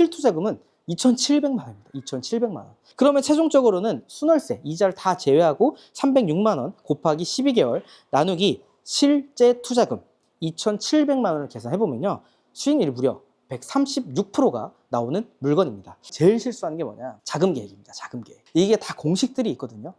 실투자금은 2,700만 원입니다. 2,700만 원. 그러면 최종적으로는 순월세, 이자를 다 제외하고 306만 원 곱하기 12개월 나누기 실제 투자금 2,700만 원을 계산해 보면요. 수익률이 무려 136%가 나오는 물건입니다. 제일 실수하는 게 뭐냐? 자금 계획입니다. 자금 계획. 이게 다 공식들이 있거든요.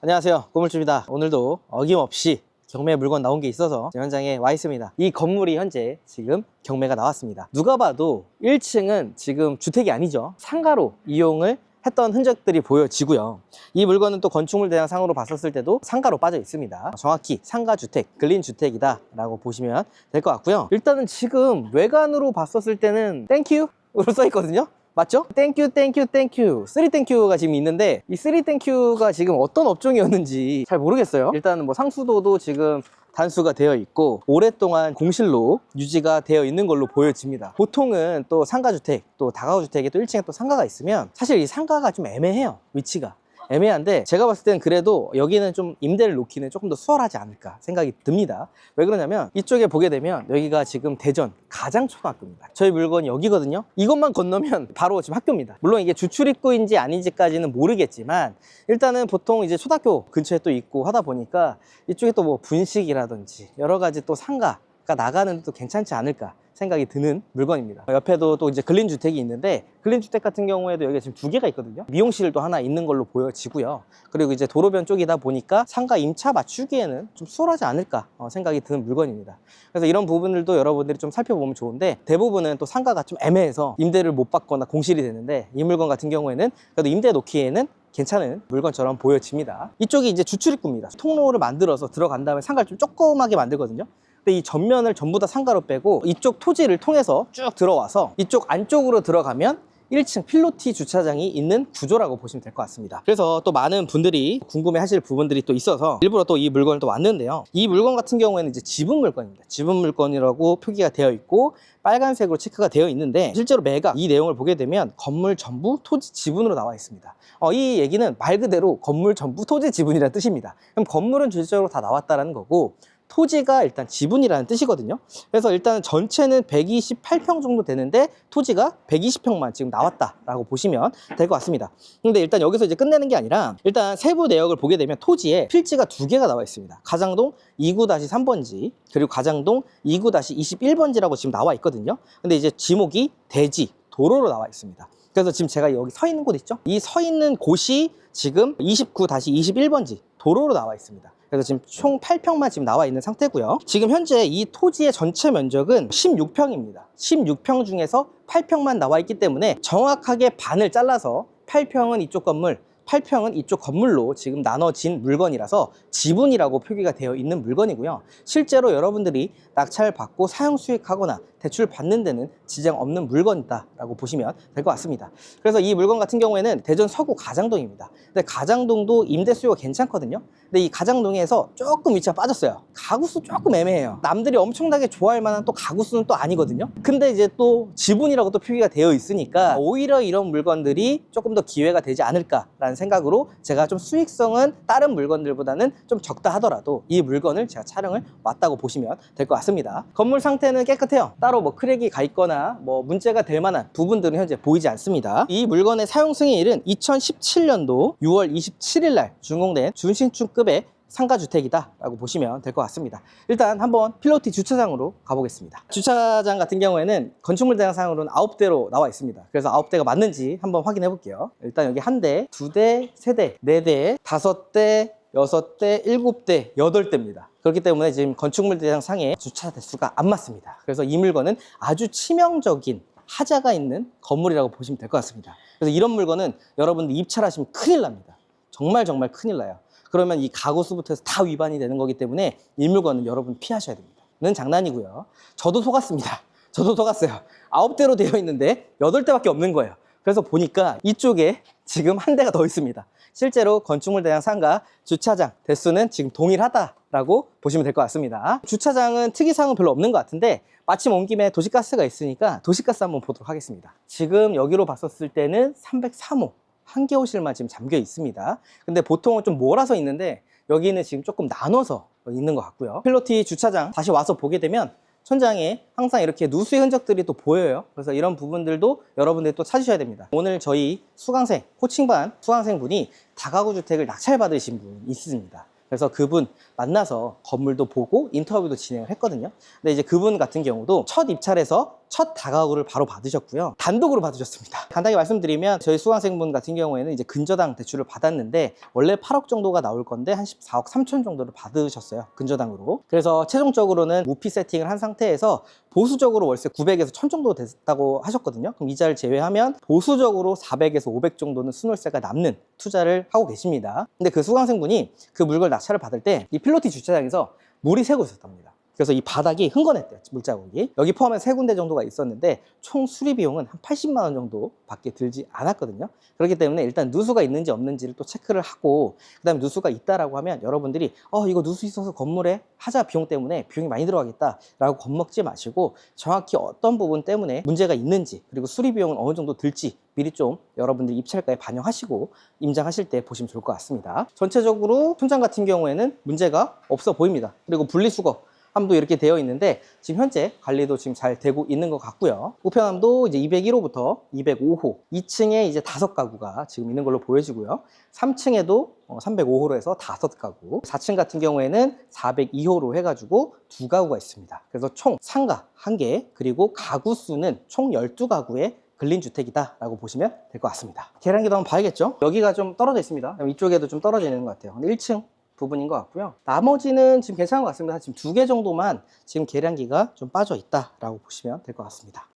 안녕하세요. 고물주입니다. 오늘도 어김없이 경매 물건 나온 게 있어서 현장에 와 있습니다. 이 건물이 현재 지금 경매가 나왔습니다. 누가 봐도 1층은 지금 주택이 아니죠. 상가로 이용을 했던 흔적들이 보여지고요. 이 물건은 또 건축물 대상상으로 봤었을 때도 상가로 빠져 있습니다. 정확히 상가 주택, 근린 주택이다 라고 보시면 될 것 같고요. 일단은 지금 외관으로 봤었을 때는 땡큐로 써 있거든요. 맞죠? 땡큐 땡큐 땡큐 쓰리 땡큐가 지금 있는데 이 쓰리 땡큐가 지금 어떤 업종이었는지 잘 모르겠어요. 일단은 뭐 상수도도 지금 단수가 되어 있고 오랫동안 공실로 유지가 되어 있는 걸로 보여집니다. 보통은 또 상가주택 또 다가구주택에 또 1층에 또 상가가 있으면 사실 이 상가가 좀 애매해요 위치가 애매한데 제가 봤을 때는 그래도 여기는 좀 임대를 놓기는 조금 더 수월하지 않을까 생각이 듭니다. 왜 그러냐면 이쪽에 보게 되면 여기가 지금 대전 가장초등학교입니다. 저희 물건이 여기거든요. 이것만 건너면 바로 지금 학교입니다. 물론 이게 주출입구인지 아닌지까지는 모르겠지만 일단은 보통 이제 초등학교 근처에 또 있고 하다 보니까 이쪽에 또 뭐 분식이라든지 여러 가지 또 상가 가 나가는 또 괜찮지 않을까 생각이 드는 물건입니다. 옆에도 또 이제 근린 주택이 있는데 근린 주택 같은 경우에도 여기 지금 두 개가 있거든요. 미용실도 하나 있는 걸로 보여지고요. 그리고 이제 도로변 쪽이다 보니까 상가 임차 맞추기에는 좀 수월하지 않을까 어, 생각이 드는 물건입니다. 그래서 이런 부분들도 여러분들이 좀 살펴보면 좋은데 대부분은 또 상가가 좀 애매해서 임대를 못 받거나 공실이 되는데 이 물건 같은 경우에는 그래도 임대 놓기에는 괜찮은 물건처럼 보여집니다. 이쪽이 이제 주출입구입니다. 통로를 만들어서 들어간 다음에 상가를 좀 조그맣게 만들거든요. 근데 이 전면을 전부 다 상가로 빼고 이쪽 토지를 통해서 쭉 들어와서 이쪽 안쪽으로 들어가면 1층 필로티 주차장이 있는 구조라고 보시면 될 것 같습니다. 그래서 또 많은 분들이 궁금해 하실 부분들이 또 있어서 일부러 또 이 물건을 또 왔는데요. 이 물건 같은 경우에는 이제 지분 물건입니다. 지분 물건이라고 표기가 되어 있고 빨간색으로 체크가 되어 있는데 실제로 매각 이 내용을 보게 되면 건물 전부 토지 지분으로 나와 있습니다. 어, 이 얘기는 말 그대로 건물 전부 토지 지분이라는 뜻입니다. 그럼 건물은 실제로 다 나왔다라는 거고 토지가 일단 지분이라는 뜻이거든요. 그래서 일단 전체는 128평 정도 되는데 토지가 120평만 지금 나왔다라고 보시면 될 것 같습니다. 근데 일단 여기서 이제 끝내는 게 아니라 일단 세부 내역을 보게 되면 토지에 필지가 두 개가 나와 있습니다. 가장동 29-3번지 그리고 가장동 29-21번지라고 지금 나와 있거든요. 근데 이제 지목이 대지 도로로 나와 있습니다. 그래서 지금 제가 여기 서 있는 곳 있죠? 이 서 있는 곳이 지금 29-21번지 도로로 나와 있습니다. 그래서 지금 총 8평만 지금 나와 있는 상태고요. 지금 현재 이 토지의 전체 면적은 16평입니다. 16평 중에서 8평만 나와 있기 때문에 정확하게 반을 잘라서 8평은 이쪽 건물, 8평은 이쪽 건물로 지금 나눠진 물건이라서 지분이라고 표기가 되어 있는 물건이고요. 실제로 여러분들이 낙찰 받고 사용 수익하거나 대출 받는 데는 지장 없는 물건이다라고 보시면 될 것 같습니다. 그래서 이 물건 같은 경우에는 대전 서구 가장동입니다. 근데 가장동도 임대 수요가 괜찮거든요. 근데 이 가장동에서 조금 위치가 빠졌어요. 가구수 조금 애매해요. 남들이 엄청나게 좋아할 만한 또 가구수는 또 아니거든요. 근데 이제 또 지분이라고 또 표기가 되어 있으니까 오히려 이런 물건들이 조금 더 기회가 되지 않을까라는 생각으로 제가 좀 수익성은 다른 물건들보다는 좀 적다 하더라도 이 물건을 제가 촬영을 왔다고 보시면 될 것 같습니다. 건물 상태는 깨끗해요. 따로 뭐 크랙이 가 있거나 뭐 문제가 될 만한 부분들은 현재 보이지 않습니다. 이 물건의 사용 승인일은 2017년도 6월 27일 날 준공된 준신축급의 상가주택이다라고 보시면 될 것 같습니다. 일단 한번 필로티 주차장으로 가보겠습니다. 주차장 같은 경우에는 건축물 대상상으로는 9대로 나와 있습니다. 그래서 9대가 맞는지 한번 확인해 볼게요. 일단 여기 한 대, 두 대, 세 대, 네 대, 다섯 대, 여섯 대, 일곱 대, 여덟 대입니다. 그렇기 때문에 지금 건축물 대상 상에 주차 대수가 안 맞습니다. 그래서 이 물건은 아주 치명적인 하자가 있는 건물이라고 보시면 될 것 같습니다. 그래서 이런 물건은 여러분들 입찰하시면 큰일 납니다. 정말 정말 큰일 나요. 그러면 이 가구 수부터 해서 다 위반이 되는 거기 때문에 이 물건은 여러분 피하셔야 됩니다. 는 장난이고요. 저도 속았습니다. 저도 속았어요. 아홉 대로 되어 있는데 여덟 대밖에 없는 거예요. 그래서 보니까 이쪽에 지금 한 대가 더 있습니다. 실제로 건축물 대상 상가 주차장 대수는 지금 동일하다라고 보시면 될 것 같습니다. 주차장은 특이사항은 별로 없는 것 같은데 마침 온 김에 도시가스가 있으니까 도시가스 한번 보도록 하겠습니다. 지금 여기로 봤었을 때는 303호 한 개호실만 지금 잠겨 있습니다. 근데 보통은 좀 몰아서 있는데 여기는 지금 조금 나눠서 있는 것 같고요. 필로티 주차장 다시 와서 보게 되면 천장에 항상 이렇게 누수의 흔적들이 또 보여요. 그래서 이런 부분들도 여러분들이 또 찾으셔야 됩니다. 오늘 저희 수강생, 코칭반 수강생 분이 다가구 주택을 낙찰받으신 분 있습니다. 그래서 그분 만나서 건물도 보고 인터뷰도 진행을 했거든요. 근데 이제 그분 같은 경우도 첫 입찰에서 첫 다가구를 바로 받으셨고요. 단독으로 받으셨습니다. 간단히 말씀드리면 저희 수강생분 같은 경우에는 이제 근저당 대출을 받았는데 원래 8억 정도가 나올 건데 한 14억 3천 정도를 받으셨어요. 근저당으로. 그래서 최종적으로는 무피 세팅을 한 상태에서 보수적으로 월세 900에서 1000 정도 됐다고 하셨거든요. 그럼 이자를 제외하면 보수적으로 400에서 500 정도는 순월세가 남는 투자를 하고 계십니다. 근데 그 수강생분이 그 물건 낙찰을 받을 때이 필로티 주차장에서 물이 새고 있었답니다. 그래서 이 바닥이 흥건했대요, 물자국이. 여기 포함해서 세 군데 정도가 있었는데 총 수리 비용은 한 80만 원 정도밖에 들지 않았거든요. 그렇기 때문에 일단 누수가 있는지 없는지를 또 체크를 하고 그다음에 누수가 있다라고 하면 여러분들이 어 이거 누수 있어서 건물에 하자 비용 때문에 비용이 많이 들어가겠다라고 겁먹지 마시고 정확히 어떤 부분 때문에 문제가 있는지 그리고 수리 비용은 어느 정도 들지 미리 좀 여러분들 입찰가에 반영하시고 임장하실 때 보시면 좋을 것 같습니다. 전체적으로 천장 같은 경우에는 문제가 없어 보입니다. 그리고 분리수거 함도 이렇게 되어 있는데 지금 현재 관리도 지금 잘 되고 있는 것 같고요. 우편함도 이제 201호부터 205호, 2층에 이제 다섯 가구가 지금 있는 걸로 보여지고요. 3층에도 305호로 해서 다섯 가구, 4층 같은 경우에는 402호로 해가지고 두 가구가 있습니다. 그래서 총 상가 한 개, 그리고 가구 수는 총 12가구의 근린 주택이다라고 보시면 될 것 같습니다. 계량기도 한번 봐야겠죠? 여기가 좀 떨어져 있습니다. 이쪽에도 좀 떨어져 있는 것 같아요. 근데 1층 부분인 것 같고요. 나머지는 지금 괜찮은 것 같습니다. 지금 두 개 정도만 지금 계량기가 좀 빠져 있다라고 보시면 될 것 같습니다.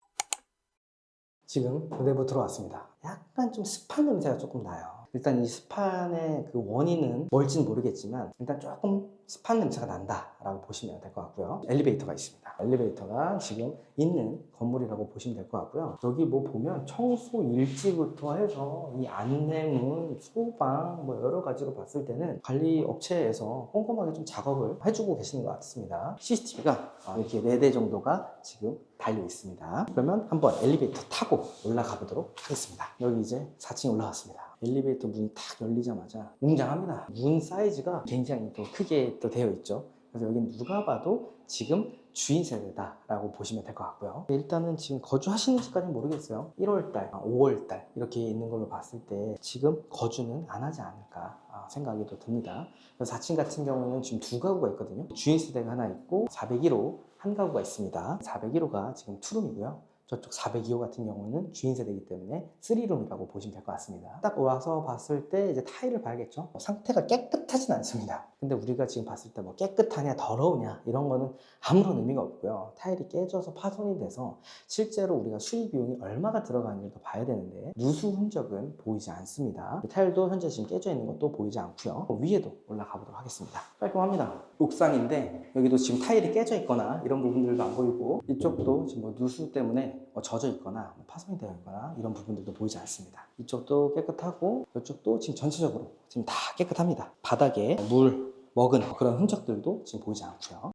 지금 내부 들어왔습니다. 약간 좀 습한 냄새가 조금 나요. 일단 이 습한의 그 원인은 뭘지는 모르겠지만 일단 조금 습한 냄새가 난다라고 보시면 될 것 같고요. 엘리베이터가 있습니다. 엘리베이터가 지금 있는 건물이라고 보시면 될 것 같고요. 여기 뭐 보면 청소 일지부터 해서 이 안내문, 소방 뭐 여러 가지로 봤을 때는 관리 업체에서 꼼꼼하게 좀 작업을 해주고 계시는 것 같습니다. CCTV가 이렇게 네대 정도가 지금 달려 있습니다. 그러면 한번 엘리베이터 타고 올라가 보도록 하겠습니다. 여기 이제 4층에 올라왔습니다. 엘리베이터 문이 탁 열리자마자 웅장합니다. 문 사이즈가 굉장히 또 크게 또 되어 있죠. 그래서 여기 누가 봐도 지금 주인 세대다라고 보시면 될 것 같고요. 일단은 지금 거주하시는지까지는 모르겠어요. 1월달, 5월달 이렇게 있는 걸로 봤을 때 지금 거주는 안 하지 않을까 아, 생각이 또 듭니다. 그래서 4층 같은 경우는 지금 두 가구가 있거든요. 주인 세대가 하나 있고 401호 한 가구가 있습니다. 401호가 지금 투룸이고요. 저쪽 402호 같은 경우는 주인 세대이기 때문에 3룸이라고 보시면 될 것 같습니다. 딱 와서 봤을 때 이제 타일을 봐야겠죠. 뭐 상태가 깨끗하진 않습니다. 근데 우리가 지금 봤을 때 뭐 깨끗하냐 더러우냐 이런 거는 아무런 의미가 없고요. 타일이 깨져서 파손이 돼서 실제로 우리가 수리 비용이 얼마가 들어가는지도 봐야 되는데 누수 흔적은 보이지 않습니다. 타일도 현재 지금 깨져 있는 것도 보이지 않고요. 위에도 올라가 보도록 하겠습니다. 깔끔합니다. 옥상인데 여기도 지금 타일이 깨져 있거나 이런 부분들도 안 보이고 이쪽도 지금 뭐 누수 때문에 뭐 젖어 있거나 뭐 파손이 되어 있거나 이런 부분들도 보이지 않습니다. 이쪽도 깨끗하고 이쪽도 지금 전체적으로 지금 다 깨끗합니다. 바닥에 물 먹은 그런 흔적들도 지금 보이지 않고요.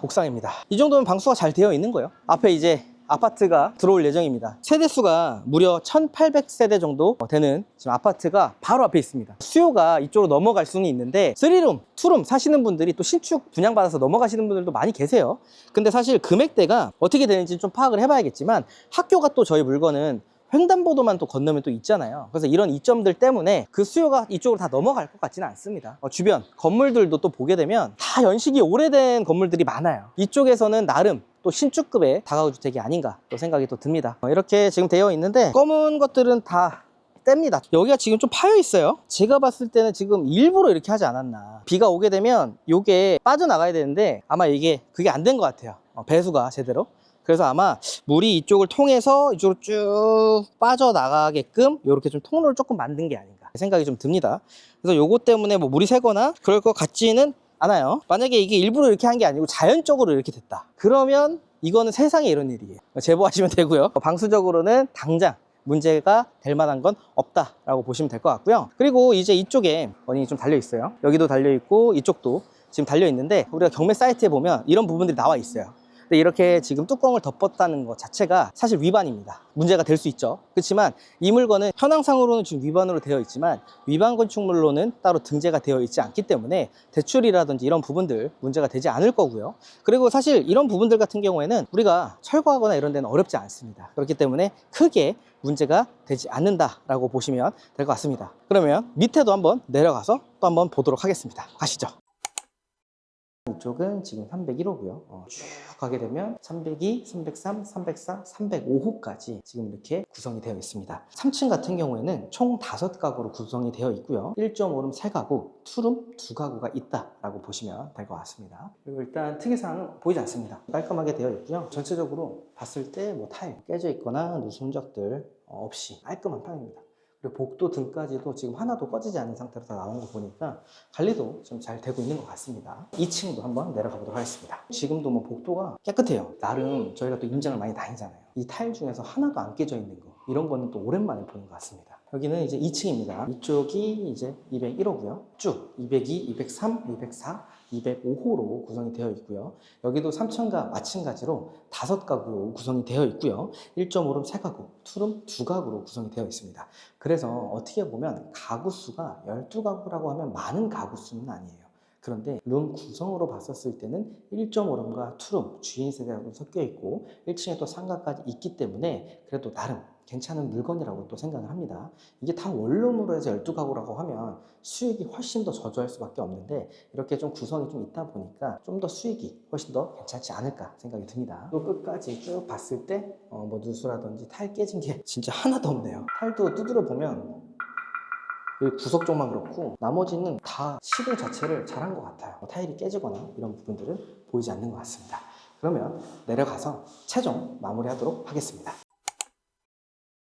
옥상입니다. 이 정도면 방수가 잘 되어 있는 거예요. 앞에 이제 아파트가 들어올 예정입니다. 세대수가 무려 1,800세대 정도 되는 지금 아파트가 바로 앞에 있습니다. 수요가 이쪽으로 넘어갈 수는 있는데 3룸, 2룸 사시는 분들이 또 신축 분양받아서 넘어가시는 분들도 많이 계세요. 근데 사실 금액대가 어떻게 되는지 좀 파악을 해봐야겠지만 학교가 또 저희 물건은 횡단보도만 또 건너면 또 있잖아요. 그래서 이런 이점들 때문에 그 수요가 이쪽으로 다 넘어갈 것 같지는 않습니다. 어, 주변 건물들도 또 보게 되면 다 연식이 오래된 건물들이 많아요. 이쪽에서는 나름 또 신축급의 다가구 주택이 아닌가 또 생각이 또 듭니다. 어, 이렇게 지금 되어 있는데 검은 것들은 다 뗍니다. 여기가 지금 좀 파여 있어요. 제가 봤을 때는 지금 일부러 이렇게 하지 않았나. 비가 오게 되면 이게 빠져나가야 되는데 아마 이게 그게 안 된 것 같아요. 어, 배수가 제대로. 그래서 아마 물이 이쪽을 통해서 이쪽으로 쭉 빠져나가게끔 이렇게 좀 통로를 조금 만든 게 아닌가 생각이 좀 듭니다. 그래서 요것 때문에 뭐 물이 새거나 그럴 것 같지는 않아요. 만약에 이게 일부러 이렇게 한 게 아니고 자연적으로 이렇게 됐다. 그러면 이거는 세상에 이런 일이에요. 제보하시면 되고요. 방수적으로는 당장 문제가 될 만한 건 없다라고 보시면 될 것 같고요. 그리고 이제 이쪽에 원인이 좀 달려 있어요. 여기도 달려 있고 이쪽도 지금 달려 있는데 우리가 경매 사이트에 보면 이런 부분들이 나와 있어요. 근데 이렇게 지금 뚜껑을 덮었다는 것 자체가 사실 위반입니다. 문제가 될 수 있죠. 그렇지만 이 물건은 현황상으로는 지금 위반으로 되어 있지만 위반 건축물로는 따로 등재가 되어 있지 않기 때문에 대출이라든지 이런 부분들 문제가 되지 않을 거고요. 그리고 사실 이런 부분들 같은 경우에는 우리가 철거하거나 이런 데는 어렵지 않습니다. 그렇기 때문에 크게 문제가 되지 않는다라고 보시면 될 것 같습니다. 그러면 밑에도 한번 내려가서 또 한번 보도록 하겠습니다. 가시죠. 이쪽은 지금 301호고요. 쭉 가게 되면 302, 303, 304, 305호까지 지금 이렇게 구성이 되어 있습니다. 3층 같은 경우에는 총 5가구로 구성이 되어 있고요. 1.5룸 3가구, 2룸 2가구가 있다라고 보시면 될 것 같습니다. 그리고 일단 특이사항은 보이지 않습니다. 깔끔하게 되어 있고요. 전체적으로 봤을 때 뭐 타일 깨져 있거나 누수 흔적들 없이 깔끔한 편입니다. 그리고 복도 등까지도 지금 하나도 꺼지지 않은 상태로 다 나온 거 보니까 관리도 좀 잘 되고 있는 것 같습니다. 2층도 한번 내려가 보도록 하겠습니다. 지금도 뭐 복도가 깨끗해요. 나름 저희가 또 임장을 많이 다니잖아요. 이 타일 중에서 하나도 안 깨져 있는 거 이런 거는 또 오랜만에 보는 것 같습니다. 여기는 이제 2층입니다. 이쪽이 이제 201호고요. 쭉 202, 203, 204, 205호로 구성이 되어 있고요. 여기도 3층과 마찬가지로 다섯 가구로 구성이 되어 있고요. 1.5룸 3가구, 2룸 2가구로 구성이 되어 있습니다. 그래서 어떻게 보면 가구 수가 12가구라고 하면 많은 가구 수는 아니에요. 그런데 룸 구성으로 봤었을 때는 1.5룸과 2룸 주인 세대하고 섞여 있고 1층에 또 상가까지 있기 때문에 그래도 나름 괜찮은 물건이라고 또 생각을 합니다. 이게 다 원룸으로 해서 12가구라고 하면 수익이 훨씬 더 저조할 수밖에 없는데 이렇게 좀 구성이 좀 있다 보니까 좀 더 수익이 훨씬 더 괜찮지 않을까 생각이 듭니다. 또 끝까지 쭉 봤을 때뭐 누수라든지 타일 깨진 게 진짜 하나도 없네요. 타일도 두드려 보면 여기 구석 쪽만 그렇고 나머지는 다 시공 자체를 잘한 것 같아요. 뭐 타일이 깨지거나 이런 부분들은 보이지 않는 것 같습니다. 그러면 내려가서 최종 마무리하도록 하겠습니다.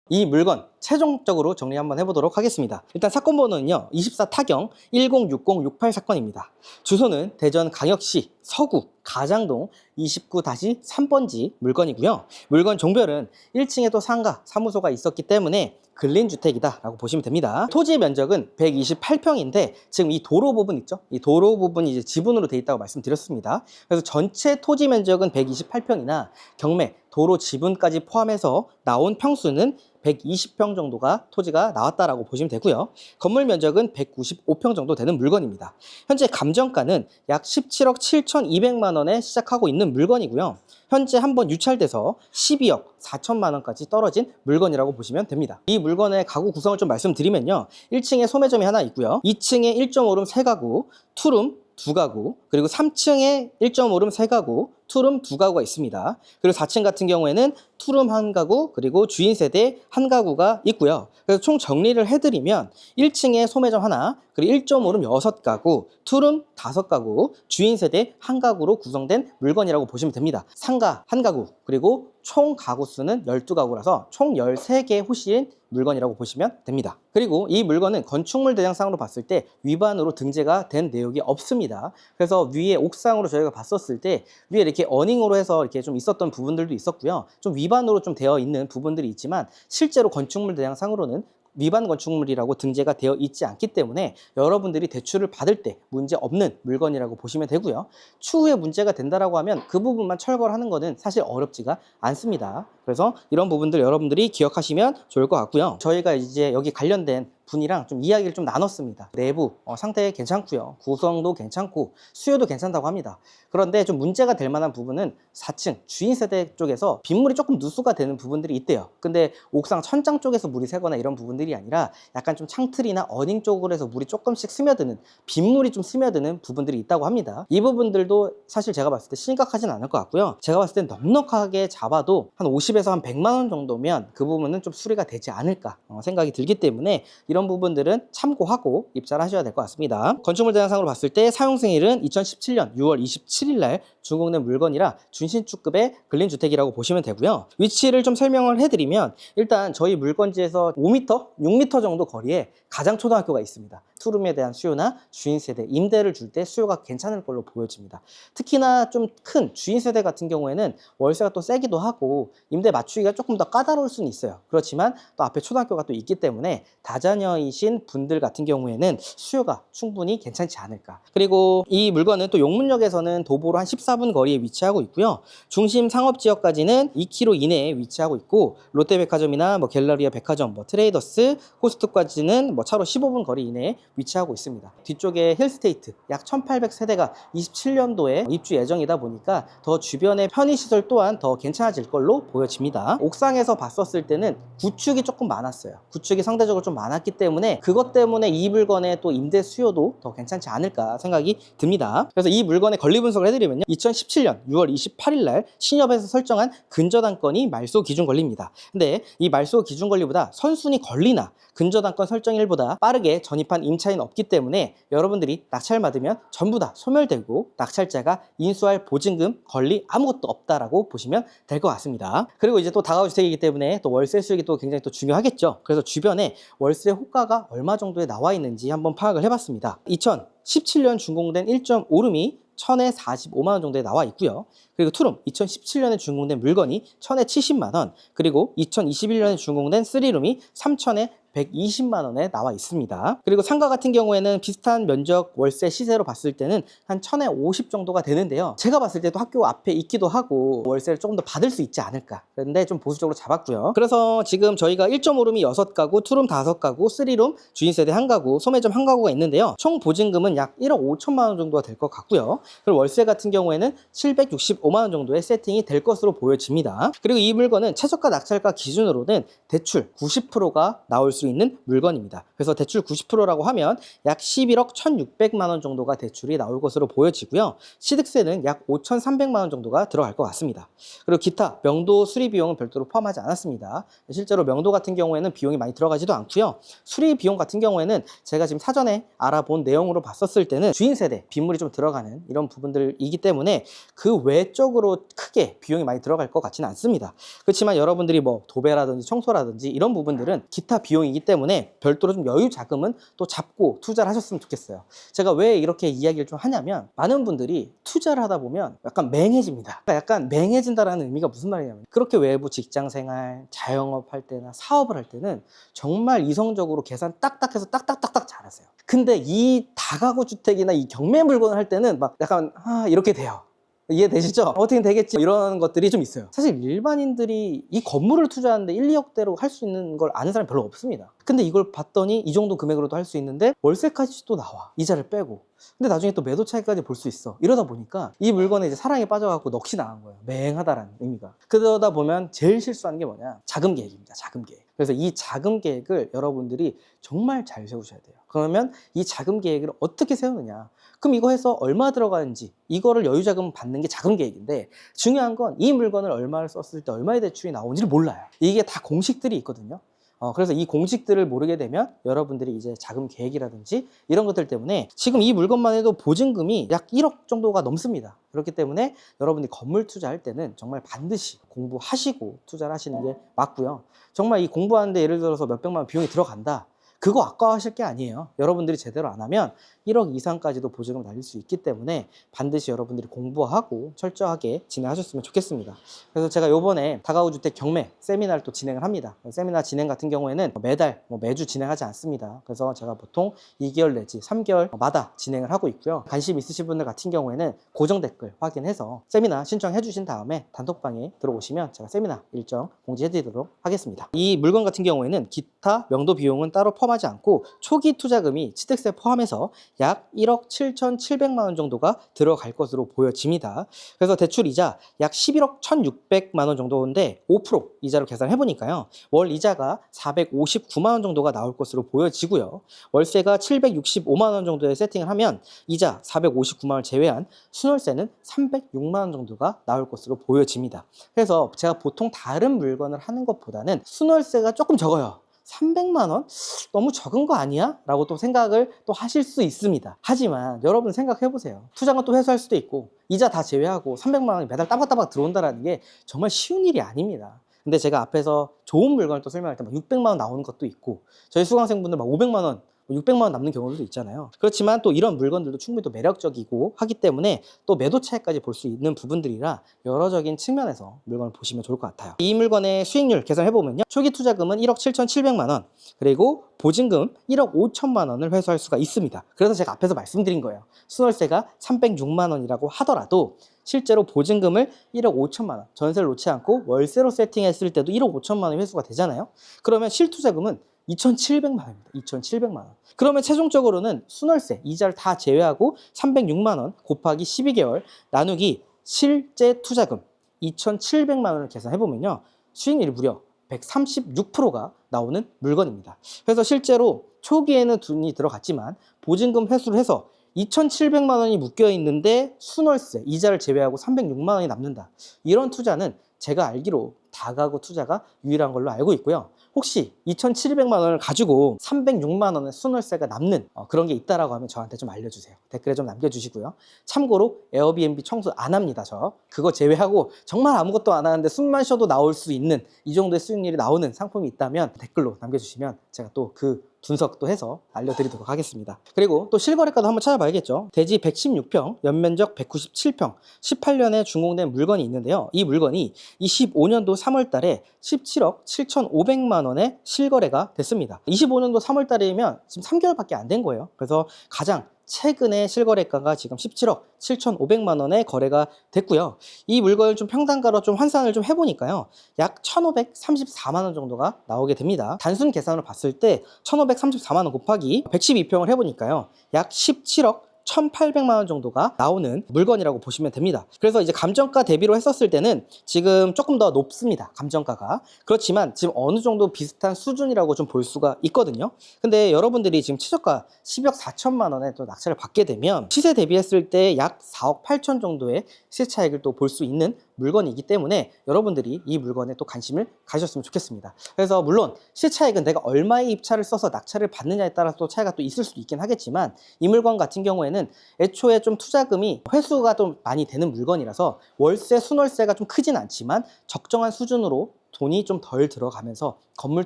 이 물건 최종적으로 정리 한번 해보도록 하겠습니다. 일단 사건 번호는요. 24 타경 106068 사건입니다. 주소는 대전 강역시 서구 가장동 29-3번지 물건이고요. 물건 종별은 1층에 또 상가 사무소가 있었기 때문에 근린 주택이다라고 보시면 됩니다. 토지 면적은 128평인데 지금 이 도로 부분 있죠? 이 도로 부분이 이제 지분으로 돼 있다고 말씀드렸습니다. 그래서 전체 토지 면적은 128평이나 경매, 도로 지분까지 포함해서 나온 평수는 120평 정도가 토지가 나왔다라고 보시면 되고요. 건물 면적은 195평 정도 되는 물건입니다. 현재 감정가는 약 17억 7,200만 원에 시작하고 있는 물건이고요. 현재 한번 유찰돼서 12억 4천만 원까지 떨어진 물건이라고 보시면 됩니다. 이 물건의 가구 구성을 좀 말씀드리면요. 1층에 소매점이 하나 있고요. 2층에 1.5룸 3가구, 투룸 2가구, 그리고 3층에 1.5룸 3가구, 투룸 2가구가 있습니다. 그리고 4층 같은 경우에는 투룸 한 가구, 그리고 주인 세대 한 가구가 있고요. 그래서 총 정리를 해드리면 1층에 소매점 하나, 그리고 1.5룸 6가구, 투룸 5가구, 주인 세대 한 가구로 구성된 물건이라고 보시면 됩니다. 상가 한 가구, 그리고 총 가구 수는 12가구라서 총 13개 호실인 물건이라고 보시면 됩니다. 그리고 이 물건은 건축물 대장상으로 봤을 때 위반으로 등재가 된 내역이 없습니다. 그래서 위에 옥상으로 저희가 봤었을 때 위에 이렇게 어닝으로 해서 이렇게 좀 있었던 부분들도 있었고요. 좀 위반으로 좀 되어 있는 부분들이 있지만 실제로 건축물 대장상으로는 위반 건축물이라고 등재가 되어 있지 않기 때문에 여러분들이 대출을 받을 때 문제 없는 물건이라고 보시면 되고요. 추후에 문제가 된다라고 하면 그 부분만 철거를 하는 것은 사실 어렵지가 않습니다. 그래서 이런 부분들 여러분들이 기억하시면 좋을 것 같고요. 저희가 이제 여기 관련된 분이랑 좀 이야기를 좀 나눴습니다. 내부 어, 상태 괜찮고요. 구성도 괜찮고 수요도 괜찮다고 합니다. 그런데 좀 문제가 될 만한 부분은 4층 주인 세대 쪽에서 빗물이 조금 누수가 되는 부분들이 있대요. 근데 옥상 천장 쪽에서 물이 새거나 이런 부분들이 아니라 약간 좀 창틀이나 어닝 쪽으로 해서 물이 조금씩 스며드는 빗물이 좀 스며드는 부분들이 있다고 합니다. 이 부분들도 사실 제가 봤을 때 심각하진 않을 것 같고요. 제가 봤을 때 넉넉하게 잡아도 한 50에서 한 100만 원 정도면 그 부분은 좀 수리가 되지 않을까 어, 생각이 들기 때문에 이런 부분들은 참고하고 입찰 하셔야 될 것 같습니다. 건축물 대장상으로 봤을 때 사용 생일은 2017년 6월 27일 날 준공된 물건이라 준신축급의 근린주택이라고 보시면 되고요. 위치를 좀 설명을 해드리면 일단 저희 물건지에서 5m, 6m 정도 거리에 가장 초등학교가 있습니다. 투룸에 대한 수요나 주인 세대 임대를 줄 때 수요가 괜찮을 걸로 보여집니다. 특히나 좀 큰 주인 세대 같은 경우에는 월세가 또 세기도 하고 임대 맞추기가 조금 더 까다로울 수는 있어요. 그렇지만 또 앞에 초등학교가 또 있기 때문에 다자녀 이신 분들 같은 경우에는 수요가 충분히 괜찮지 않을까. 그리고 이 물건은 또 용문역에서는 도보로 한 14분 거리에 위치하고 있고요. 중심 상업 지역까지는 2km 이내에 위치하고 있고 롯데백화점이나 뭐 갤러리아 백화점, 뭐 트레이더스, 코스트까지는 뭐 차로 15분 거리 이내에 위치하고 있습니다. 뒤쪽에 힐스테이트 약 1,800세대가 27년도에 입주 예정이다 보니까 더 주변의 편의시설 또한 더 괜찮아질 걸로 보여집니다. 옥상에서 봤었을 때는 구축이 조금 많았어요. 구축이 상대적으로 좀 많았기 때문에 그것 때문에 이 물건의 또 임대 수요도 더 괜찮지 않을까 생각이 듭니다. 그래서 이 물건의 권리 분석을 해드리면요. 2017년 6월 28일 날 신협에서 설정한 근저당권이 말소 기준 권리입니다. 근데 이 말소 기준 권리보다 선순위 권리나 근저당권 설정일보다 빠르게 전입한 임차인 없기 때문에 여러분들이 낙찰 받으면 전부 다 소멸되고 낙찰자가 인수할 보증금, 권리 아무것도 없다라고 보시면 될 것 같습니다. 그리고 이제 또 다가올 주택이기 때문에 또 월세 수익이 또 굉장히 또 중요하겠죠. 그래서 주변에 월세 호가가 얼마 정도에 나와 있는지 한번 파악을 해봤습니다. 2017년 준공된 1.5룸이 1000에 45만 원 정도에 나와 있고요. 그리고 투룸 2017년에 준공된 물건이 1000에 70만 원, 그리고 2021년에 준공된 3룸이 3000에 120만 원에 나와 있습니다. 그리고 상가 같은 경우에는 비슷한 면적 월세 시세로 봤을 때는 한 1000에 50 정도가 되는데요. 제가 봤을 때도 학교 앞에 있기도 하고 월세를 조금 더 받을 수 있지 않을까. 그런데 좀 보수적으로 잡았고요. 그래서 지금 저희가 1.5룸이 6가구, 투룸 5가구, 3룸, 주인세대 1가구, 소매점 1가구가 있는데요. 총 보증금은 약 1억 5천만 원 정도가 될 것 같고요. 그리고 월세 같은 경우에는 765만 원 정도의 세팅이 될 것으로 보여집니다. 그리고 이 물건은 최저가 낙찰가 기준으로는 대출 90%가 나올 수 있는 물건입니다. 그래서 대출 90%라고 하면 약 11억 1,600만 원 정도가 대출이 나올 것으로 보여지고요. 취득세는 약 5,300만 원 정도가 들어갈 것 같습니다. 그리고 기타 명도 수리 비용은 별도로 포함하지 않았습니다. 실제로 명도 같은 경우에는 비용이 많이 들어가지도 않고요. 수리 비용 같은 경우에는 제가 지금 사전에 알아본 내용으로 봤었을 때는 주인 세대 빗물이 좀 들어가는 이런 부분들이기 때문에 그 외적으로 크게 비용이 많이 들어갈 것 같지는 않습니다. 그렇지만 여러분들이 뭐 도배라든지 청소라든지 이런 부분들은 기타 비용이 기 때문에 별도로 좀 여유 자금은 또 잡고 투자를 하셨으면 좋겠어요. 제가 왜 이렇게 이야기를 좀 하냐면 많은 분들이 투자를 하다 보면 약간 맹해집니다. 그러니까 약간 맹해진다라는 의미가 무슨 말이냐면 그렇게 외부 직장 생활, 자영업 할 때나 사업을 할 때는 정말 이성적으로 계산 딱딱해서 딱딱딱딱 잘하세요. 근데 이 다가구 주택이나 이 경매 물건을 할 때는 막 약간 아 이렇게 돼요. 이해되시죠? 어떻게 되겠지? 이런 것들이 좀 있어요. 사실 일반인들이 이 건물을 투자하는데 1, 2억대로 할 수 있는 걸 아는 사람이 별로 없습니다. 근데 이걸 봤더니 이 정도 금액으로도 할 수 있는데 월세까지 또 나와. 이자를 빼고. 근데 나중에 또 매도 차익까지 볼 수 있어. 이러다 보니까 이 물건에 이제 사랑에 빠져갖고 넋이 나간 거예요. 맹하다라는 의미가. 그러다 보면 제일 실수하는 게 뭐냐? 자금 계획입니다. 자금 계획. 그래서 이 자금 계획을 여러분들이 정말 잘 세우셔야 돼요. 그러면 이 자금 계획을 어떻게 세우느냐? 그럼 이거 해서 얼마 들어가는지 이거를 여유자금 받는 게 자금 계획인데 중요한 건 이 물건을 얼마를 썼을 때 얼마의 대출이 나오는지를 몰라요. 이게 다 공식들이 있거든요. 어, 그래서 이 공식들을 모르게 되면 여러분들이 이제 자금 계획이라든지 이런 것들 때문에 지금 이 물건만 해도 보증금이 약 1억 정도가 넘습니다. 그렇기 때문에 여러분이 건물 투자할 때는 정말 반드시 공부하시고 투자를 하시는 게 맞고요. 정말 이 공부하는데 예를 들어서 몇백만 원 비용이 들어간다. 그거 아까워하실 게 아니에요. 여러분들이 제대로 안 하면 1억 이상까지도 보증금 날릴 수 있기 때문에 반드시 여러분들이 공부하고 철저하게 진행하셨으면 좋겠습니다. 그래서 제가 요번에 다가구 주택 경매 세미나를 또 진행을 합니다. 세미나 진행 같은 경우에는 매달 뭐 매주 진행하지 않습니다. 그래서 제가 보통 2개월 내지 3개월마다 진행을 하고 있고요. 관심 있으신 분들 같은 경우에는 고정 댓글 확인해서 세미나 신청해 주신 다음에 단톡방에 들어오시면 제가 세미나 일정 공지해 드리도록 하겠습니다. 이 물건 같은 경우에는 기타 명도 비용은 따로 포함 하지 않고 초기 투자금이 취득세 포함해서 약 1억 7,700만 원 정도가 들어갈 것으로 보여집니다. 그래서 대출 이자 약 11억 1,600만 원 정도인데 5% 이자로 계산해 보니까요. 월 이자가 459만 원 정도가 나올 것으로 보여지고요. 월세가 765만 원 정도에 세팅을 하면 이자 459만 원 제외한 순월세는 306만 원 정도가 나올 것으로 보여집니다. 그래서 제가 보통 다른 물건을 하는 것보다는 순월세가 조금 적어요. 300만 원? 너무 적은 거 아니야? 라고 또 생각을 또 하실 수 있습니다. 하지만 여러분 생각해 보세요. 투자는 또 회수할 수도 있고 이자 다 제외하고 300만 원이 매달 따박따박 들어온다는 게 정말 쉬운 일이 아닙니다. 근데 제가 앞에서 좋은 물건을 또 설명할 때 막 600만 원 나오는 것도 있고 저희 수강생분들 막 500만 원 600만 원 남는 경우도 있잖아요. 그렇지만 또 이런 물건들도 충분히 또 매력적이고 하기 때문에 또 매도 차익까지 볼 수 있는 부분들이라 여러적인 측면에서 물건을 보시면 좋을 것 같아요. 이 물건의 수익률 계산해 보면요. 초기 투자금은 1억 7,700만 원, 그리고 보증금 1억 5천만 원을 회수할 수가 있습니다. 그래서 제가 앞에서 말씀드린 거예요. 순월세가 306만 원이라고 하더라도 실제로 보증금을 1억 5천만 원, 전세를 놓지 않고 월세로 세팅했을 때도 1억 5천만 원이 회수가 되잖아요. 그러면 실투자금은 2,700만 원입니다. 2,700만 원. 그러면 최종적으로는 순월세, 이자를 다 제외하고 306만 원 곱하기 12개월 나누기 실제 투자금 2,700만 원을 계산해 보면요. 수익률이 무려 136%가 나오는 물건입니다. 그래서 실제로 초기에는 돈이 들어갔지만 보증금 회수를 해서 2,700만 원이 묶여 있는데 순월세, 이자를 제외하고 306만 원이 남는다. 이런 투자는 제가 알기로 다가구 투자가 유일한 걸로 알고 있고요. 혹시 2,700만 원을 가지고 306만 원의 순월세가 남는 어, 그런 게 있다라고 하면 저한테 좀 알려주세요. 댓글에 좀 남겨주시고요. 참고로 에어비앤비 청소 안 합니다. 저 그거 제외하고 정말 아무것도 안 하는데 숨만 쉬어도 나올 수 있는 이 정도의 수익률이 나오는 상품이 있다면 댓글로 남겨주시면 제가 또그 분석도 해서 알려드리도록 하겠습니다. 그리고 또 실거래가도 한번 찾아봐야겠죠. 대지 116평, 연면적 197평, 18년에 준공된 물건이 있는데요. 이 물건이 25년도 3월 달에 17억 7,500만 원에 실거래가 됐습니다. 25년도 3월 달이면 지금 3개월밖에 안 된 거예요. 그래서 가장 최근에 실거래가가 지금 17억 7,500만 원에 거래가 됐고요. 이 물건을 좀 평단가로 좀 환산을 좀 해보니까요. 약 1,534만 원 정도가 나오게 됩니다. 단순 계산으로 봤을 때 1,534만 원 곱하기 112평을 해보니까요. 약 17억 1,800만 원 정도가 나오는 물건이라고 보시면 됩니다. 그래서 이제 감정가 대비로 했었을 때는 지금 조금 더 높습니다. 감정가가. 그렇지만 지금 어느 정도 비슷한 수준이라고 좀 볼 수가 있거든요. 근데 여러분들이 지금 최저가 10억 4천만 원에 또 낙찰을 받게 되면 시세 대비했을 때 약 4억 8천 정도의 시세 차익을 또 볼 수 있는 물건이기 때문에 여러분들이 이 물건에 또 관심을 가졌으면 좋겠습니다. 그래서 물론 차익은 내가 얼마의 입찰을 써서 낙찰을 받느냐에 따라서 또 차이가 또 있을 수도 있긴 하겠지만 이 물건 같은 경우에는 애초에 좀 투자금이 회수가 좀 많이 되는 물건이라서 월세, 순월세가 좀 크진 않지만 적정한 수준으로 돈이 좀 덜 들어가면서 건물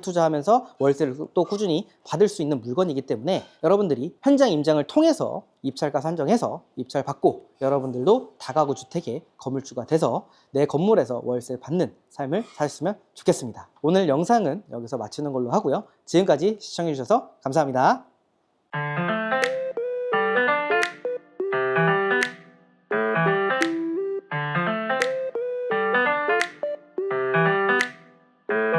투자하면서 월세를 또 꾸준히 받을 수 있는 물건이기 때문에 여러분들이 현장 임장을 통해서 입찰가 산정해서 입찰 받고 여러분들도 다가구 주택의 건물주가 돼서 내 건물에서 월세 받는 삶을 사셨으면 좋겠습니다. 오늘 영상은 여기서 마치는 걸로 하고요. 지금까지 시청해주셔서 감사합니다.